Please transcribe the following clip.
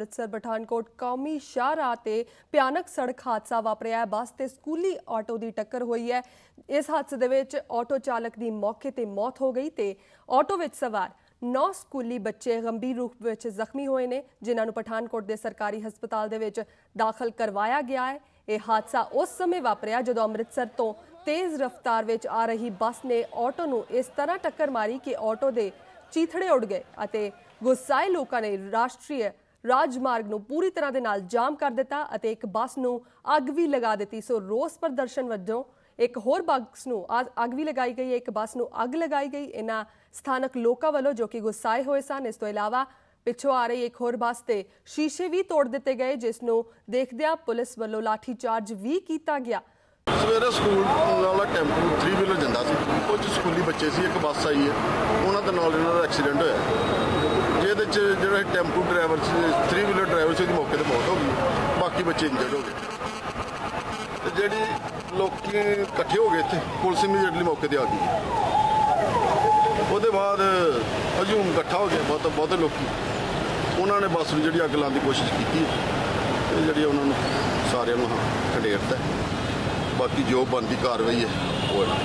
ਅੰਮ੍ਰਿਤਸਰ, ਪਠਾਨਕੋਟ, ਕੌਮੀ ਸ਼ਾਹਰਾਹ ਤੇ ਭਿਆਨਕ ਸੜਕ ਹਾਦਸਾ ਵਾਪਰਿਆ ਬੱਸ ਤੇ ਸਕੂਲੀ ਆਟੋ ਦੀ ਟੱਕਰ ਹੋਈ ਹੈ। ਇਸ ਹਾਦਸੇ ਦੇ ਵਿੱਚ ਆਟੋ ਚਾਲਕ ਦੀ ਮੌਕੇ ਤੇ ਮੌਤ ਹੋ ਗਈ ਤੇ ਆਟੋ ਵਿੱਚ ਸਵਾਰ 9 ਸਕੂਲੀ ਬੱਚੇ ਗੰਭੀਰ ਰੂਪ ਵਿੱਚ ਜ਼ਖਮੀ ਹੋਏ ਨੇ, ਜਿਨ੍ਹਾਂ ਨੂੰ ਪਠਾਨਕੋਟ ਦੇ ਸਰਕਾਰੀ ਹਸਪਤਾਲ ਦੇ ਵਿੱਚ ਦਾਖਲ ਕਰਵਾਇਆ ਗਿਆ ਹੈ। ਇਹ ਹਾਦਸਾ ਉਸ ਸਮੇਂ ਵਾਪਰਿਆ ਜਦੋਂ ਅੰਮ੍ਰਿਤਸਰ ਤੋਂ ਤੇਜ਼ ਰਫ਼ਤਾਰ ਵਿੱਚ ਆ ਰਹੀ ਬੱਸ ਨੇ ਆਟੋ ਨੂੰ ਇਸ ਤਰ੍ਹਾਂ ਟੱਕਰ ਮਾਰੀ ਕਿ ਆਟੋ ਦੇ ਚੀਥੜੇ ਉੱਡ ਗਏ ਅਤੇ ਗੁੱਸਾਏ ਲੋਕਾਂ ਨੇ ਰਾਸ਼ਟਰੀ ਰਾਜਮਾਰਗ ਨੂੰ ਪੂਰੀ ਤਰ੍ਹਾਂ ਦੇ ਨਾਲ ਜਾਮ ਕਰ ਦਿੱਤਾ ਅਤੇ ਇੱਕ ਬੱਸ ਨੂੰ ਅੱਗ ਵੀ ਲਗਾ ਦਿੱਤੀ। ਸੋ ਰੋਸ ਪ੍ਰਦਰਸ਼ਨ ਵਜੋਂ ਇੱਕ ਹੋਰ ਬੱਸ ਨੂੰ ਅੱਗ ਵੀ ਲਗਾਈ ਗਈ। ਇੱਕ ਬੱਸ ਨੂੰ ਅੱਗ ਲਗਾਈ ਗਈ। ਇਹਨਾਂ ਸਥਾਨਕ ਲੋਕਾਂ ਵੱਲੋਂ ਜੋ ਕਿ ਗੁੱਸਾਏ ਹੋਏ ਸਨ, ਇਸ ਤੋਂ ਇਲਾਵਾ ਪਿੱਛੋਂ ਆ ਰਹੀ ਇੱਕ ਹੋਰ ਬੱਸ ਤੇ ਸ਼ੀਸ਼ੇ ਵੀ ਤੋੜ ਦਿੱਤੇ ਗਏ, ਜਿਸ ਨੂੰ ਦੇਖਦਿਆਂ ਪੁਲਿਸ ਵੱਲੋਂ ਲਾਠੀ ਚਾਰਜ ਵੀ ਕੀਤਾ ਗਿਆ। ਸਵੇਰੇ ਸਕੂਲ ਵਾਲਾ ਟੈਂਪੂ 3 ਵੀਲਰ ਜਾਂਦਾ ਸੀ। ਉਹ ਸਕੂਲੀ ਬੱਚੇ ਸੀ, ਇੱਕ ਬੱਸ ਆਈ ਹੈ। ਉਹਨਾਂ ਦੇ ਨਾਲ ਇਹਨਾਂ ਦਾ ਐਕਸੀਡੈਂਟ ਹੋਇਆ। ਜਿਹਦੇ 'ਚ ਜਿਹੜਾ ਟੈਂਪੂ ਡਰਾਈਵਰ ਸੀ 3 ਵੀਲਰ ਡਰਾਈਵਰ ਸੀ ਉਹਦੀ ਮੌਕੇ ਤੇ ਮੌਤ ਹੋ ਗਈ, ਬਾਕੀ ਬੱਚੇ ਇੰਜਰਡ ਹੋ ਗਏ ਤੇ ਜਿਹੜੀ ਲੋਕੀ ਇਕੱਠੇ ਹੋ ਗਏ ਇੱਥੇ, ਪੁਲਿਸ ਇਮੀਡੀਏਟਲੀ ਮੌਕੇ ਤੇ ਆ ਗਈ। ਉਹਦੇ ਬਾਅਦ ਹਜੂਮ ਇਕੱਠਾ ਹੋ ਗਿਆ, ਬਹੁਤ ਬਹੁਤੇ ਲੋਕੀ। ਉਹਨਾਂ ਨੇ ਬੱਸ ਨੂੰ ਜਿਹੜੀ ਅੱਗ ਲਾਉਣ ਦੀ ਕੋਸ਼ਿਸ਼ ਕੀਤੀ ਤੇ ਜਿਹੜੀ ਉਹਨਾਂ ਨੂੰ ਸਾਰਿਆਂ ਨੂੰ ਖੰਡੇਰਤਾ ਬਾਕੀ ਜੋ ਬਣਦੀ ਕਾਰਵਾਈ ਹੈ, ਉਹ